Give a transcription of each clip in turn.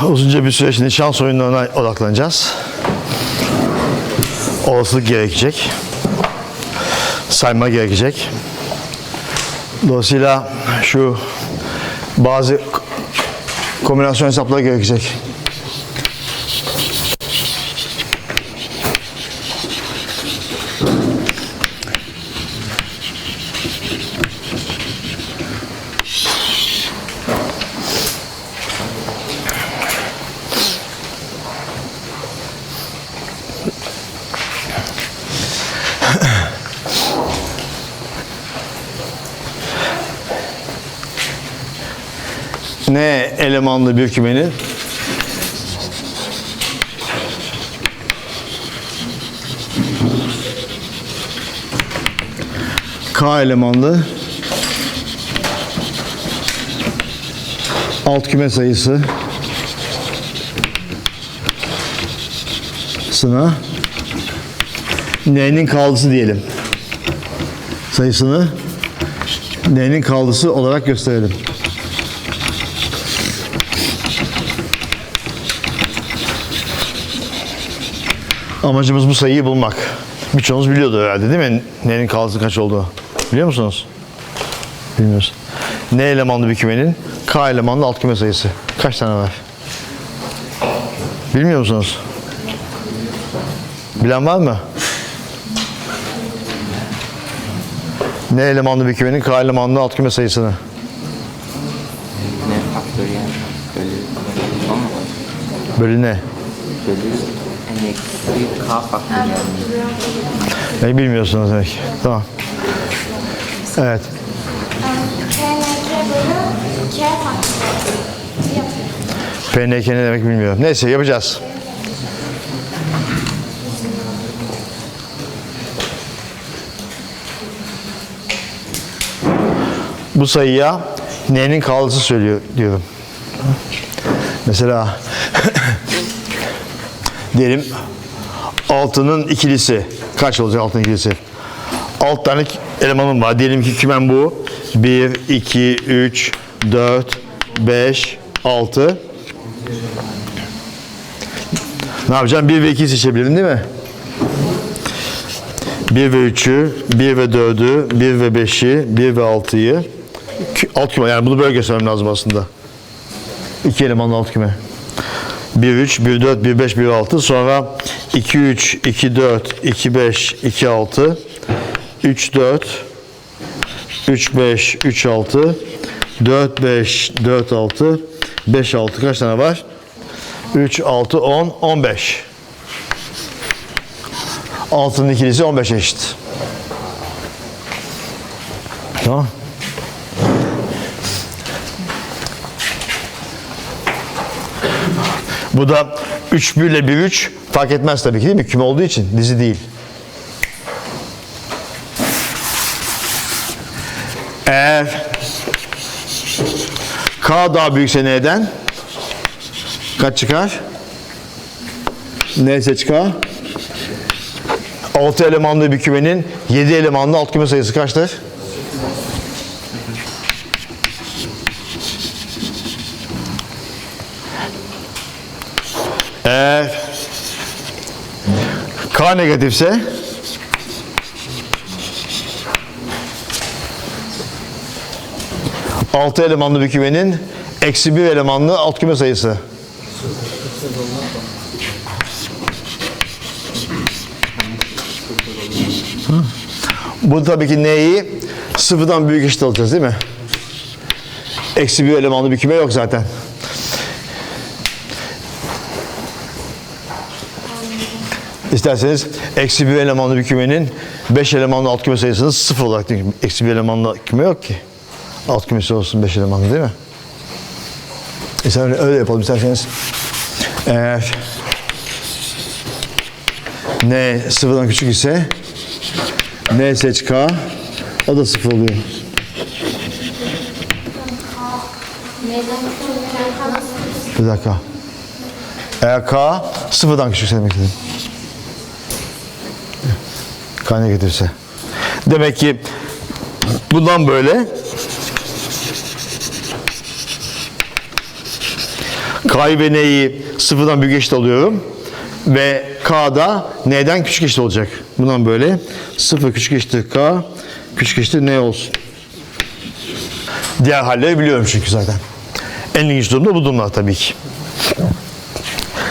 Uzunca bir süre şimdi şans oyunlarına odaklanacağız. Olasılık gerekecek. Sayma gerekecek. Dolayısıyla şu bazı kombinasyon hesapları gerekecek. Ne elemanlı bir kümenin K elemanlı alt küme sayısı sına n'nin kaldısı diyelim. Sayısını n'nin kaldısı olarak gösterelim. Amacımız bu sayıyı bulmak. Birçoğunuz biliyordu herhalde değil mi? N'nin kaldısı kaç olduğu. Biliyor musunuz? Bilmiyoruz. N elemanlı bir kümenin K elemanlı alt küme sayısı. Kaç tane var? Bilmiyor musunuz? Bilen var mı? N elemanlı bir kümenin K elemanlı alt küme sayısını. Ne faktöriyel bölü Bölü ne? bölü eksi bilmiyorsunuz demek. Tamam. Evet. PNK ne demek bilmiyorum. Neyse yapacağız. Bu sayıya n'nin kaldısı söylüyor diyorum. Mesela diyelim altının ikilisi kaç olacak altının ikilisi? Alt tane elemanım var. Diyelim ki kümem bu. 1, 2, 3, 4, 5, 6. Ne yapacağım? 1 ve 2'yi seçebilirim değil mi? 1 ve 3'ü, 1 ve 4'ü, 1 ve 5'i, 1 ve 6'yı. Alt küme yani bunu böyle göstermem lazım aslında. İki elemanlı alt küme. 1 3, 1 4, 1 5, 1 6. Sonra 2 3, 2 4, 2 5, 2 6. 3 4, 3 5, 3 6. 4 5, 4 6. 5 6 kaç tane var? 3, 6, 10, 15. Altının ikilisi 15 eşit. Tamam. Bu da 3 1 ile 1 3 fark etmez tabii ki değil mi? Küme olduğu için dizi değil. Eğer K daha büyükse N'den kaç çıkar? N seç K. 6 elemanlı bir kümenin 7 elemanlı alt küme sayısı kaçtır? Eğer K negatifse altı elemanlı bir kümenin eksi bir elemanlı alt küme sayısı. Bu tabii ki neyi sıfırdan büyük eşit alacağız değil mi? Eksi bir elemanlı bir küme yok zaten. İsterseniz eksi bir elemanlı bir kümenin 5 elemanlı alt küme sayısını sıfır olarak düşünün. Eksi bir elemanlı küme yok ki. Alt kümesi olsun 5 elemanlı değil mi? İstersen öyle, yapalım isterseniz. Eğer n sıfırdan küçük ise n seç k o da sıfır oluyor. Bir dakika. Eğer k sıfırdan küçük demek istedim. K negatifse. Demek ki bundan böyle K'yı ve N'yi sıfırdan büyük eşit alıyorum. Ve K'da N'den küçük eşit olacak. Bundan böyle sıfır küçük eşittir K, küçük eşittir N olsun. Diğer halleri biliyorum çünkü zaten. En ilginç durum da bu durumlar tabii ki.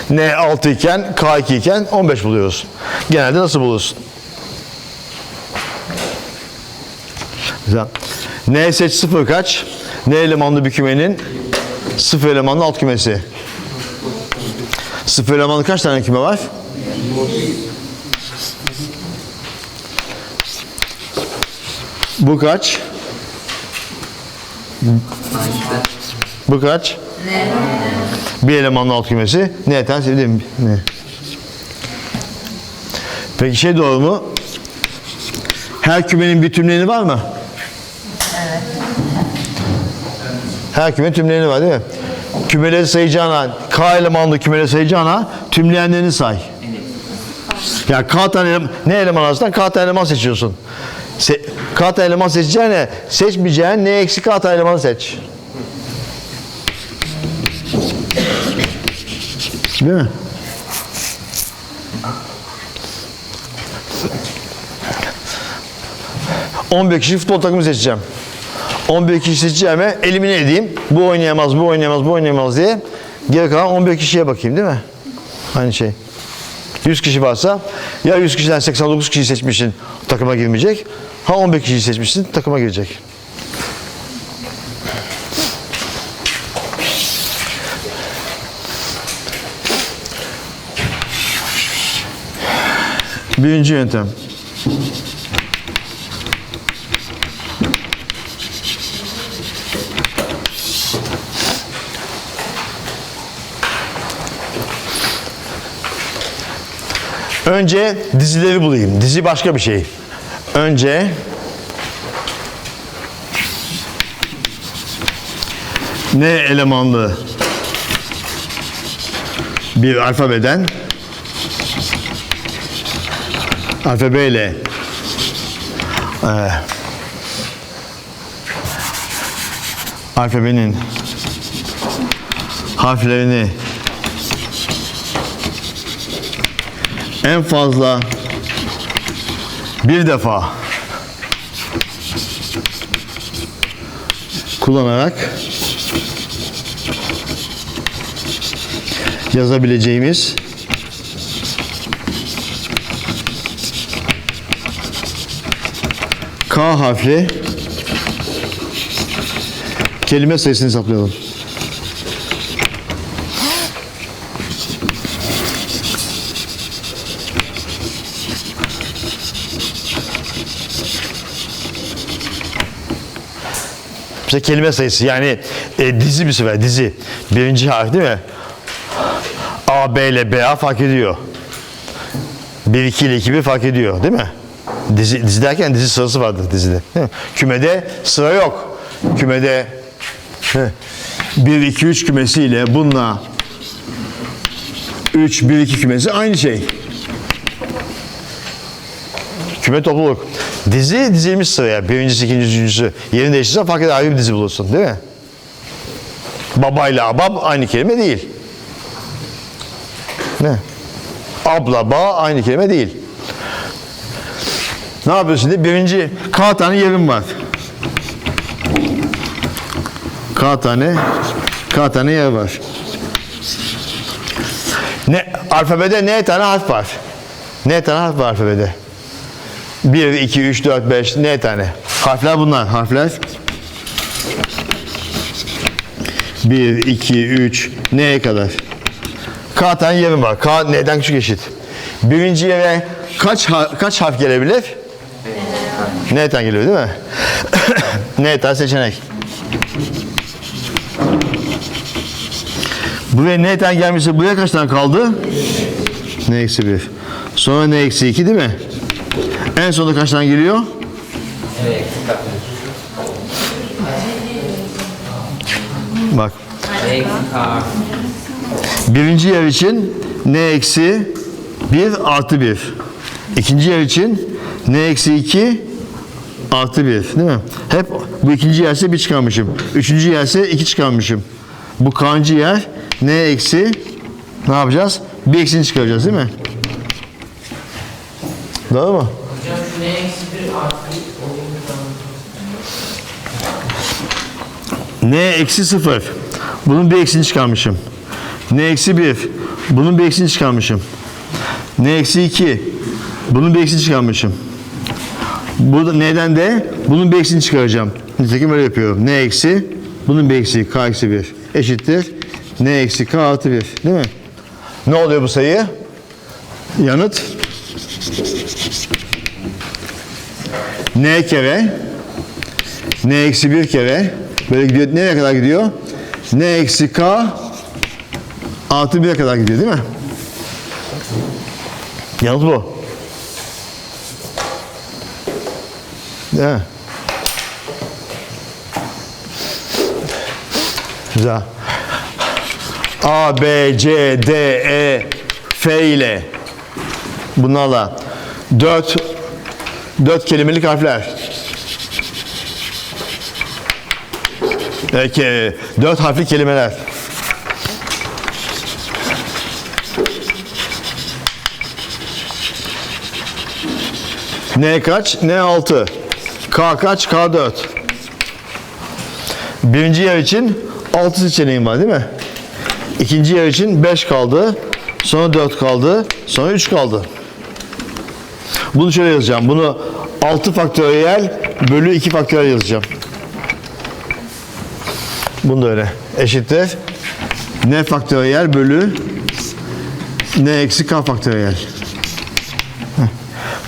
N 6 iken, K 2 iken 15 buluyoruz. Genelde nasıl bulursun? Güzel. N seç 0 kaç? N elemanlı bir kümenin 0 elemanlı alt kümesi. 0 elemanlı kaç tane küme var? Bu kaç? Bu kaç? Bir elemanlı alt kümesi. Ne değil mi? Ne? Peki şey doğru mu? Her kümenin bir tümleyeni var mı? Her kümenin tümleyeni var değil mi? Kümeleri sayacağına, K elemanlı kümeleri sayacağına tümleyenlerini say. Ya K tane eleman, ne eleman arasından K tane eleman seçiyorsun. Se, K tane eleman seçeceğine seçmeyeceğin ne eksi K tane elemanı seç. Değil mi? ...11 kişi futbol takımı seçeceğim. 11 kişi seçeceğime elimine edeyim. Bu oynayamaz, bu oynayamaz, bu oynayamaz diye. Geri kalan 11 kişiye bakayım değil mi? Aynı şey. 100 kişi varsa ya 100 kişiden 89 kişiyi seçmişsin takıma girmeyecek. Ha 11 kişiyi seçmişsin takıma girecek. Birinci yöntem. Önce dizileri bulayım. Dizi başka bir şey. Önce ne elemanlı bir alfabeden alfabeyle e, alfabenin harflerini en fazla bir defa kullanarak yazabileceğimiz K harfli kelime sayısını hesaplayalım. İşte kelime sayısı yani e, dizi bir sefer dizi. Birinci harf değil mi? A, B ile B A fark ediyor. 1, 2 ile 2, 1 fark ediyor değil mi? Dizi, dizi derken dizi sırası vardır dizide. Değil mi? Kümede sıra yok. Kümede 1, 2, 3 kümesiyle bununla 3, 1, 2 kümesi aynı şey. Küme topluluk. Dizi dizilmiş sıraya. Birincisi, ikincisi, üçüncüsü. Yerini değiştirsen fark eder ayrı bir dizi bulursun değil mi? Babayla abab aynı kelime değil. Ne? Abla, ba aynı kelime değil. Ne yapıyorsun şimdi? Birinci K tane yerim var. K tane K tane yer var. Ne alfabede ne tane harf var? Ne tane harf var alfabede? 1, 2, 3, 4, 5 ne tane? Harfler bunlar. Harfler 1, 2, 3 neye kadar? K tane yerim var. K neden küçük eşit? Birinci yere kaç kaç harf gelebilir? N'den geliyor değil mi? N'den seçenek. Buraya N'den gelmişse buraya kaç tane kaldı? N eksi 1. Sonra N eksi 2 değil mi? En sonunda kaç tane geliyor? Bak. Birinci yer için n eksi 1 artı 1. İkinci yer için n eksi 2 artı 1 değil mi? Hep bu ikinci yerse 1 çıkarmışım. Üçüncü yerse 2 çıkarmışım. Bu kancı yer n eksi ne yapacağız? Bir eksini çıkaracağız değil mi? Doğru mu? N eksi 0. Bunun bir eksini çıkarmışım. n eksi 1. Bunun bir eksini çıkarmışım. n eksi 2. Bunun bir eksini çıkarmışım. Bu da neden de bunun bir eksini çıkaracağım. Nitekim öyle yapıyorum. n eksi bunun bir eksi k eksi 1 eşittir. n eksi k artı 1. Değil mi? Ne oluyor bu sayı? Yanıt n kere n eksi 1 kere böyle gidiyor. Nereye kadar gidiyor? n eksi k artı 1'e kadar gidiyor değil mi? Yanıt bu. Değil mi? Güzel. A, B, C, D, E, F ile bunlarla dört dört kelimelik harfler. Peki, dört harfli kelimeler. N kaç? N 6. K kaç? K 4. Birinci yer için 6 seçeneğim var değil mi? İkinci yer için 5 kaldı. Sonra 4 kaldı. Sonra 3 kaldı. Bunu şöyle yazacağım. Bunu 6 faktöriyel bölü 2 faktöriyel yazacağım. Bunu da öyle. Eşittir. N faktöriyel bölü N eksi K faktöriyel.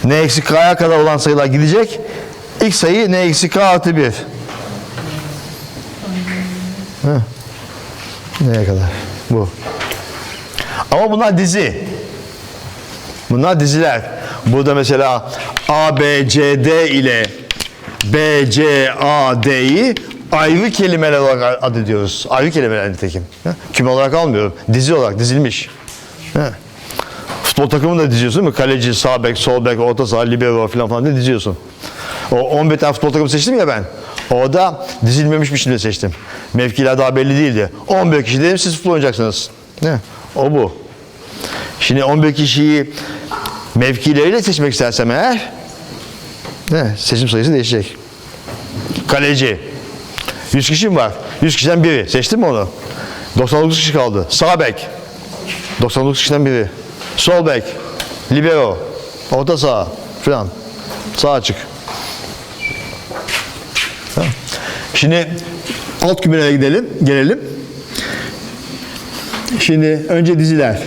N eksi K'ya kadar olan sayılar gidecek. İlk sayı N eksi K artı 1. Heh. Neye kadar? Bu. Ama bunlar dizi. Bunlar diziler. Burada mesela A, B, C, D ile B, C, A, D'yi ayrı kelimeler olarak ad ediyoruz. Ayrı kelimeler nitekim. Küme olarak almıyorum. Dizi olarak dizilmiş. Futbol takımını da diziyorsun mi? Kaleci, sağ bek, sol bek, orta saha, libero falan falan da diziyorsun. O 11 tane futbol takımı seçtim ya ben. Orada dizilmemiş biçimde seçtim. Mevkiler daha belli değildi. 11 kişi dedim siz futbol oynayacaksınız. Ne? O bu. Şimdi 11 kişiyi mevkileriyle seçmek istersem eğer ne? seçim sayısı değişecek. Kaleci. 100 kişi mi var? 100 kişiden biri. Seçtin mi onu? 99 kişi kaldı. Sağ bek. 99 kişiden biri. Sol bek. Libero. Orta saha. Falan. Sağ açık. Şimdi alt kümelere gidelim, gelelim. Şimdi önce diziler.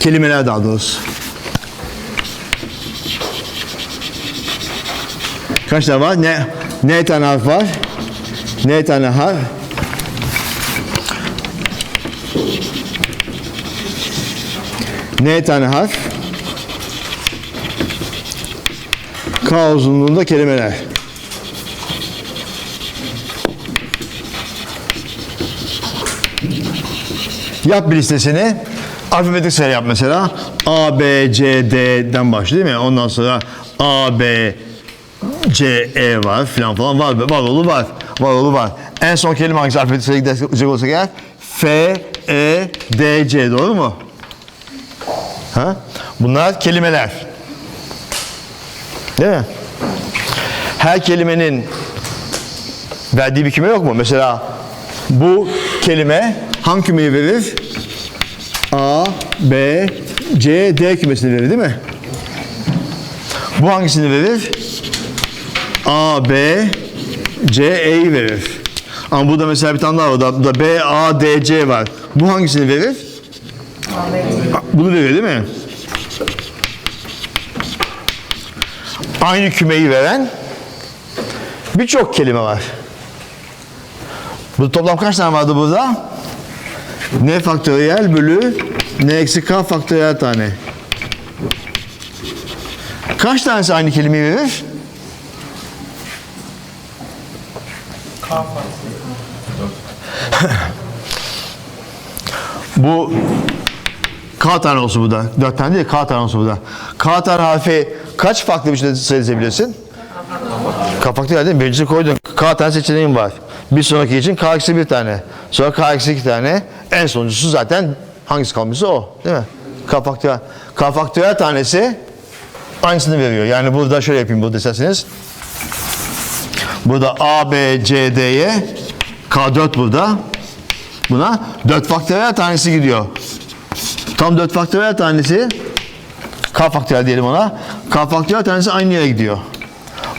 Kelimeler daha doğrusu. Kaç tane var? Ne ne tane harf var? Ne tane harf? Ne tane harf? K uzunluğunda kelimeler. Yap bir listesini. Alfabetik sayı yap mesela. A, B, C, D'den başlıyor değil mi? Ondan sonra A, B, C, E var filan falan var. Var oğlu var. Var oğlu var. En son kelime hangisi alfabetik sayı gidecek olsa eğer? F, E, D, C doğru mu? Ha? Bunlar kelimeler. Değil mi? Her kelimenin verdiği bir küme yok mu? Mesela bu kelime hangi kümeyi verir? B, C, D kümesini verir değil mi? Bu hangisini verir? A, B, C, E'yi verir. Ama burada mesela bir tane daha var. Burada B, A, D, C var. Bu hangisini verir? Bunu veriyor değil mi? Aynı kümeyi veren birçok kelime var. Bu toplam kaç tane vardı burada? N faktöriyel bölü N eksi K faktöriyel tane. Kaç tanesi aynı kelimeyi verir? Bu K tane olsun burada. Dört tane değil, K tane olsun burada. K tane harfi kaç farklı biçimde seçebilirsin? K farklı değil mi? Birincisi koydun. K tane seçeneğin var. Bir sonraki için k eksi bir tane. Sonra k eksi iki tane. En sonuncusu zaten hangisi kalmışsa o. Değil mi? K faktöriyel. K faktöriyel tanesi aynısını veriyor. Yani burada şöyle yapayım burada isterseniz. Burada A, B, C, D'ye K4 burada. Buna 4 faktöriyel tanesi gidiyor. Tam 4 faktöriyel tanesi K faktöriyel diyelim ona. K faktöriyel tanesi aynı yere gidiyor.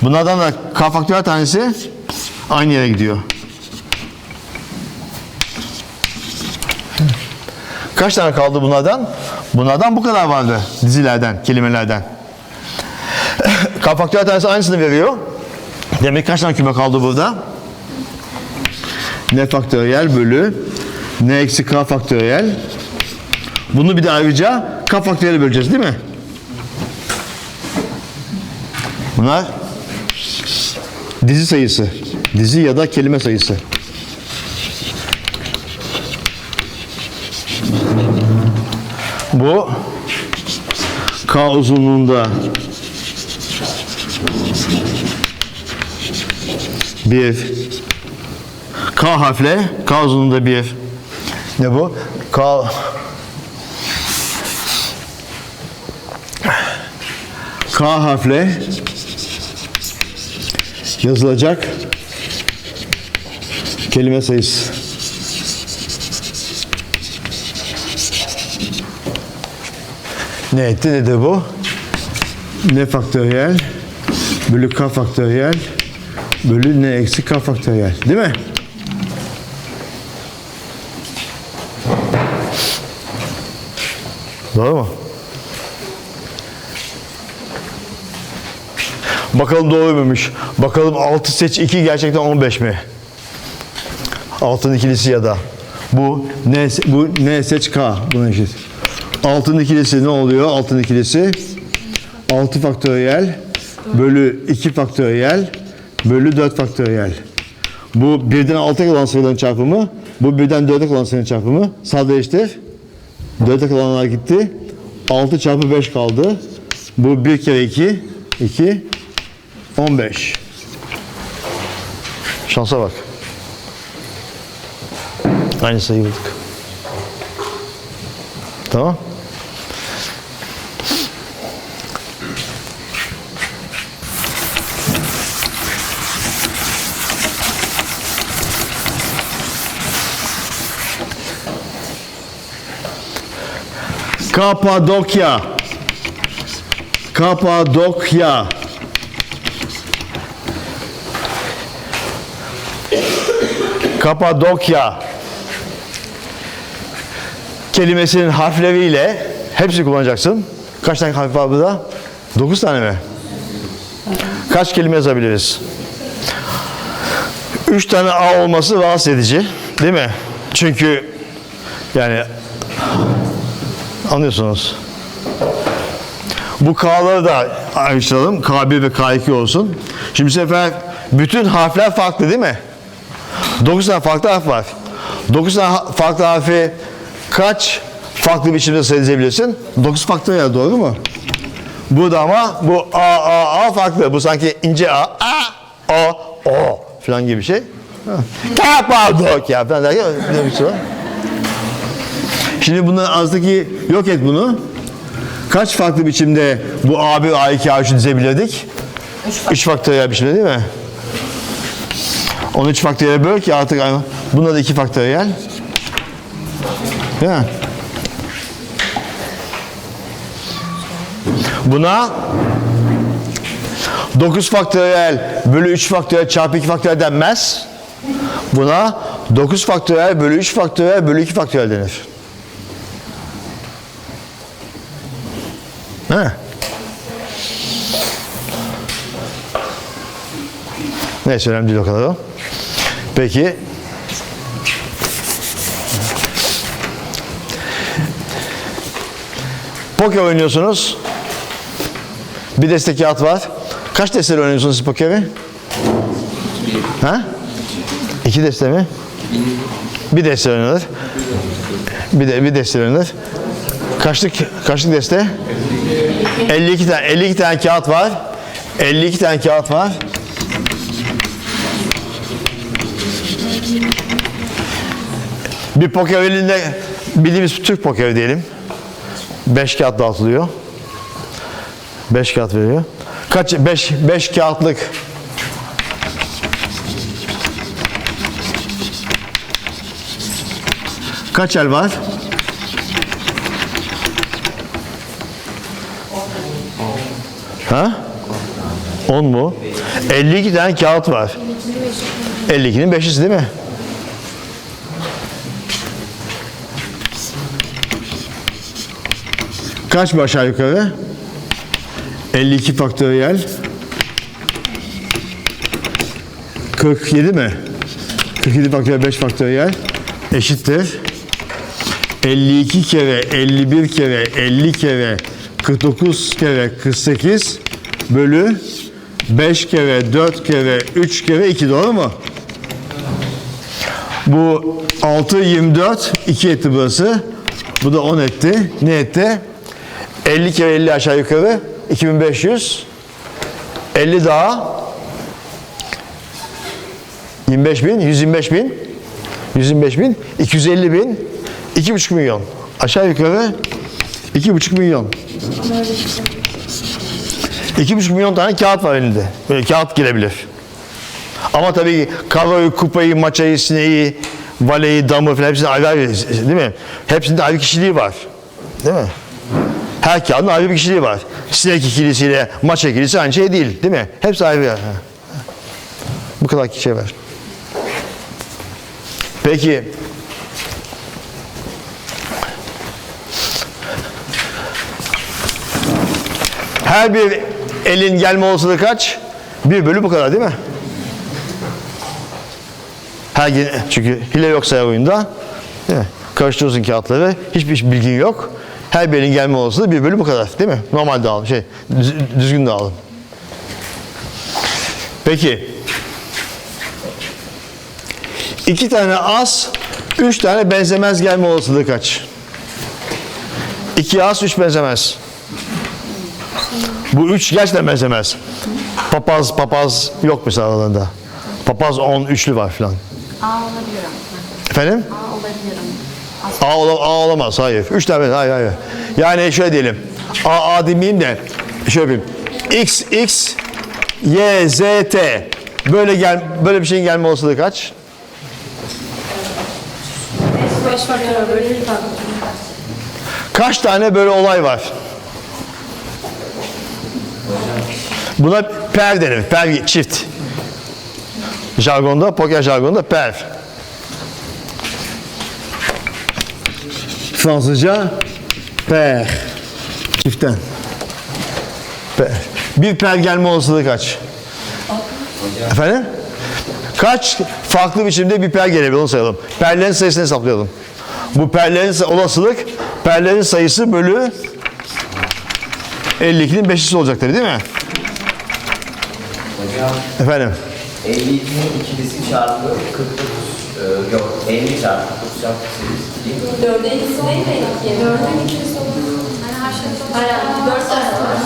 Bunlardan da K faktöriyel tanesi aynı yere gidiyor. Kaç tane kaldı bunlardan? Bunlardan bu kadar vardı dizilerden, kelimelerden. K faktöriyel tanesi aynısını veriyor. Demek kaç tane küme kaldı burada? N faktöriyel bölü N eksi K faktöriyel. Bunu bir de ayrıca K faktöriyel böleceğiz değil mi? Bunlar dizi sayısı. Dizi ya da kelime sayısı. Bu K uzunluğunda bir K harfle K uzunluğunda bir ne bu? K K harfle yazılacak kelime sayısı. Ne etti nedir bu? Ne faktöriyel bölü k faktöriyel bölü ne eksi k faktöriyel. Değil mi? Doğru mu? Bakalım doğru muymuş? Bakalım 6 seç 2 gerçekten 15 mi? Altın ikilisi ya da. Bu ne bu ne seç k buna eşit. Altın ikilisi ne oluyor? Altın ikilisi 6 faktöriyel bölü 2 faktöriyel bölü 4 faktöriyel. Bu birden 6'ya kalan sayıların çarpımı, bu birden 4'e kalan sayıların çarpımı. Sadeleştir. 4'e kalanlar gitti. 6 çarpı 5 kaldı. Bu 1 kere 2, 2, 15. Şansa bak. Aynı sayı bulduk. Tamam. Kapadokya. Kapadokya. Kapadokya kelimesinin harfleriyle hepsini kullanacaksın. Kaç tane harf var burada? 9 tane mi? Kaç kelime yazabiliriz? 3 tane A olması rahatsız edici. Değil mi? Çünkü yani anlıyorsunuz. Bu K'ları da ayrıştıralım. K1 ve K2 olsun. Şimdi bu sefer bütün harfler farklı değil mi? 9 tane farklı harf var. 9 tane farklı harfi kaç farklı biçimde sayabilirsin? 9 faktöriyel doğru mu? Bu da ama bu A, A, A farklı. Bu sanki ince A, A, O, O falan gibi bir şey. Kapadokya falan derken öyle bir şey var. Şimdi bunların azdaki yok et bunu. Kaç farklı biçimde bu A1, A2, A3'ü dizebilirdik? 3 faktöriyel biçimde değil mi? Onu 3 faktöriyel böl ki artık. Bunda da 2 faktöriyel. Değil mi? Buna 9 faktöriyel bölü 3 faktöriyel çarpı 2 faktöriyel denmez. Buna 9 faktöriyel bölü 3 faktöriyel bölü 2 faktöriyel denir. He. Neyse önemli değil o kadar o. Peki. Poker oynuyorsunuz. Bir deste kağıt var. Kaç desteyle oynuyorsunuz siz pokeri? Ha? İki deste mi? Bir deste oynanır. Bir de bir deste oynanır. Kaçlık kaçlık deste? 52 tane 52 tane kağıt var. 52 tane kağıt var. Bir poker elinde bildiğimiz Türk poker diyelim. 5 kağıt dağıtılıyor. 5 kağıt veriyor. Kaç 5 5 kağıtlık Kaç el var? Ha? 10 mu? 52 tane kağıt var. 52'nin 5'isi değil mi? Kaç bu aşağı yukarı? 52 faktöriyel. 47 mi? 47 faktöriyel 5 faktöriyel eşittir. 52 kere 51 kere 50 kere 49 kere 48 bölü 5 kere 4 kere 3 kere 2 doğru mu? Bu 6 24 2 etti burası. Bu da 10 etti. Ne etti? 50 kere 50 aşağı yukarı 2500 50 daha 25 bin 125 bin 125 bin 250 bin 2,5 milyon aşağı yukarı 2,5 milyon 2,5 milyon tane kağıt var elinde. Böyle kağıt girebilir. Ama tabii kavayı, kupayı, maçayı, sineği, valeyi, damı falan hepsinin ayrı ayrı değil mi? Hepsinde ayrı kişiliği var. Değil mi? Her kağıdın ayrı bir kişiliği var. Sinek ikilisiyle maça ikilisi aynı şey değil. Değil mi? Hepsi ayrı. Bu kadar şey var. Peki her bir elin gelme olasılığı kaç? Bir bölü bu kadar değil mi? Her gün, çünkü hile yoksa ya oyunda değil mi? Karıştırıyorsun kağıtları. Hiçbir bilgin yok. Her bir elin gelme olasılığı bir bölü bu kadar değil mi? Normal dağılım, şey, düz- düzgün dağılım. Peki. İki tane az, üç tane benzemez gelme olasılığı kaç? İki az, üç benzemez. Bu üç gerçekten benzemez. Papaz, papaz yok mesela aralarında. Papaz on, üçlü var filan. A. Efendim? A olabilirim. A, ola- A olamaz, hayır. Üç tane, hayır, hayır. Yani şöyle diyelim. A, A demeyeyim de, şöyle yapayım. X, X, Y, Z, T. Böyle gel, böyle bir şeyin gelme olasılığı kaç? 5 faktör bölü Kaç tane böyle olay var? Buna per denir. Per çift. Jargonda, poker jargonda per. Fransızca per. Çiftten. Per. Bir per gelme olasılığı kaç? Efendim? Kaç farklı biçimde bir per gelebilir onu sayalım. Perlerin sayısını hesaplayalım. Bu perlerin olasılık perlerin sayısı bölü 52'nin 5'lisi olacak tabii değil mi? Hocam Efendim? 52'nin ikilisi çarpı 49 e, yok 50 çarpı 49 çarpı 48 değil mi? Dörde ikisi değil mi? İkisi olur. Hani her şey Aynen. Dört tane var.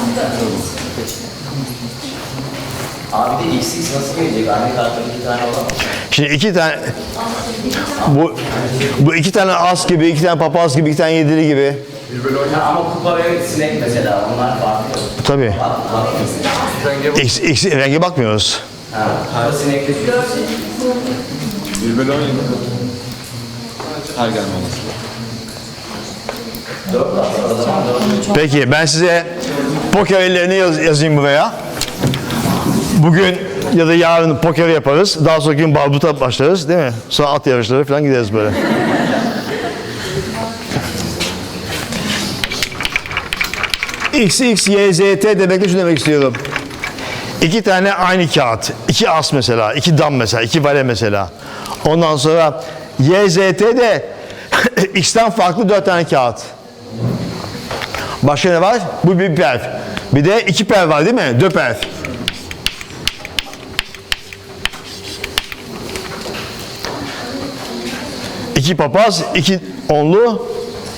Abi de XX nasıl gelecek? Aynı kartın iki tane olamaz. Şimdi iki tane bu bu iki tane as gibi, iki tane papaz gibi, iki tane yedili gibi. Ha, ama kupa ve sinek mesela onlar farklı. Tabii. Bak, bak. X, X, renge bakmıyoruz. Ha, kupa sinekle Bir bölü on yedi. Her gelme olasılığı. 4 var. O zaman 4 Peki ben size poker ellerini yaz- yazayım buraya. Bugün ya da yarın poker yaparız. Daha sonra gün barbuta başlarız değil mi? Sonra at yarışları falan gideriz böyle. X, X, Y, Z, T demekle şunu demek istiyorum. İki tane aynı kağıt. iki as mesela, iki dam mesela, iki vale mesela. Ondan sonra Y, Z, T de X'ten farklı dört tane kağıt. Başka ne var? Bu bir perf. Bir de iki per var değil mi? Dö perf. İki papaz, iki onlu,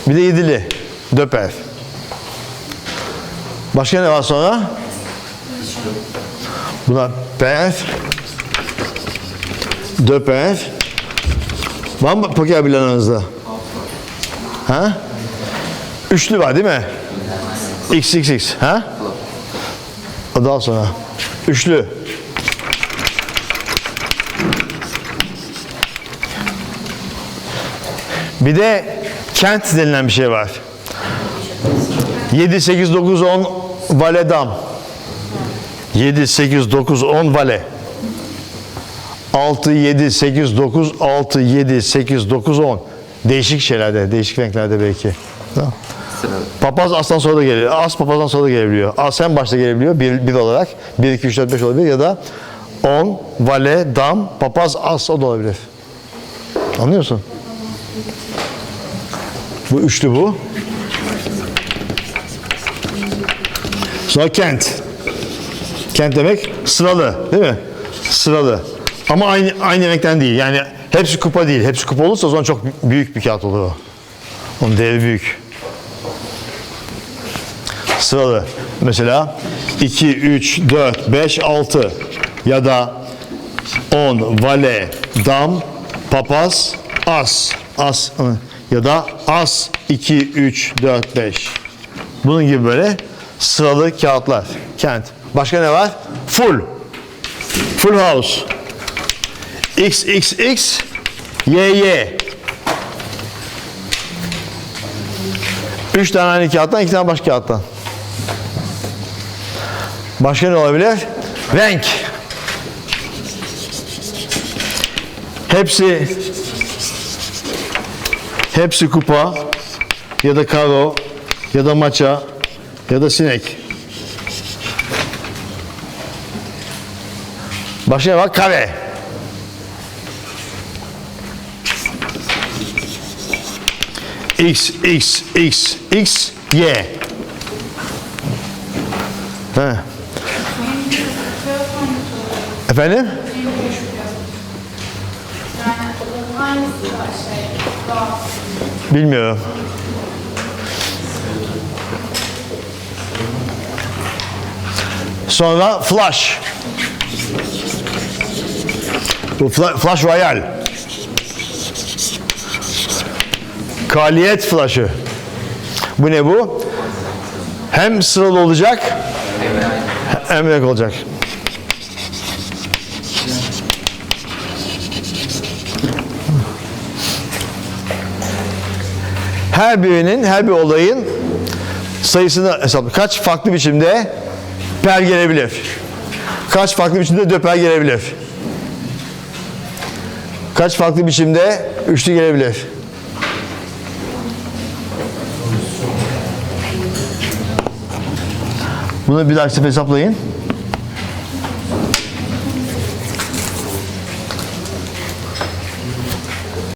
bir de yedili. Dö perf. Başka ne var sonra? Buna dö perf, Var mı poker bilen aranızda? Ha? Üçlü var değil mi? XXX. Ha? O daha sonra. Üçlü. Bir de kent denilen bir şey var. 7, 8, 9, 10 vale dam. 7, 8, 9, 10 vale. 6, 7, 8, 9, 6, 7, 8, 9, 10. Değişik şeylerde, değişik renklerde belki. Tamam. Papaz aslan sonra da geliyor. As papazdan sonra da gelebiliyor. As en başta gelebiliyor bir, bir olarak. 1, 2, 3, 4, 5 olabilir ya da 10, vale, dam, papaz, as o da olabilir. Anlıyorsun? Bu üçlü bu. Sonra kent. Kent demek sıralı değil mi? Sıralı. Ama aynı aynı renkten değil. Yani hepsi kupa değil. Hepsi kupa olursa o zaman çok büyük bir kağıt olur o. Onun değeri büyük. Sıralı. Mesela 2, 3, 4, 5, 6 ya da 10, vale, dam, papaz, as. As ya da as 2, 3, 4, 5. Bunun gibi böyle sıralı kağıtlar. Kent. Başka ne var? Full. Full house. XXX YY. Üç tane aynı kağıttan, iki tane başka kağıttan. Başka ne olabilir? Renk. Hepsi hepsi kupa ya da karo ya da maça ya da sinek. Başka var? Kare. X, X, X, X, Y. He. Efendim? Bilmiyorum. Sonra flash. Bu fla- flash royal. Kraliyet flash'ı. Bu ne bu? Hem sıralı olacak hem renk olacak. Her birinin, her bir olayın sayısını hesapla. Kaç farklı biçimde per gelebilir? Kaç farklı biçimde döper gelebilir? Kaç farklı biçimde üçlü gelebilir? Bunu bir dakika hesaplayın.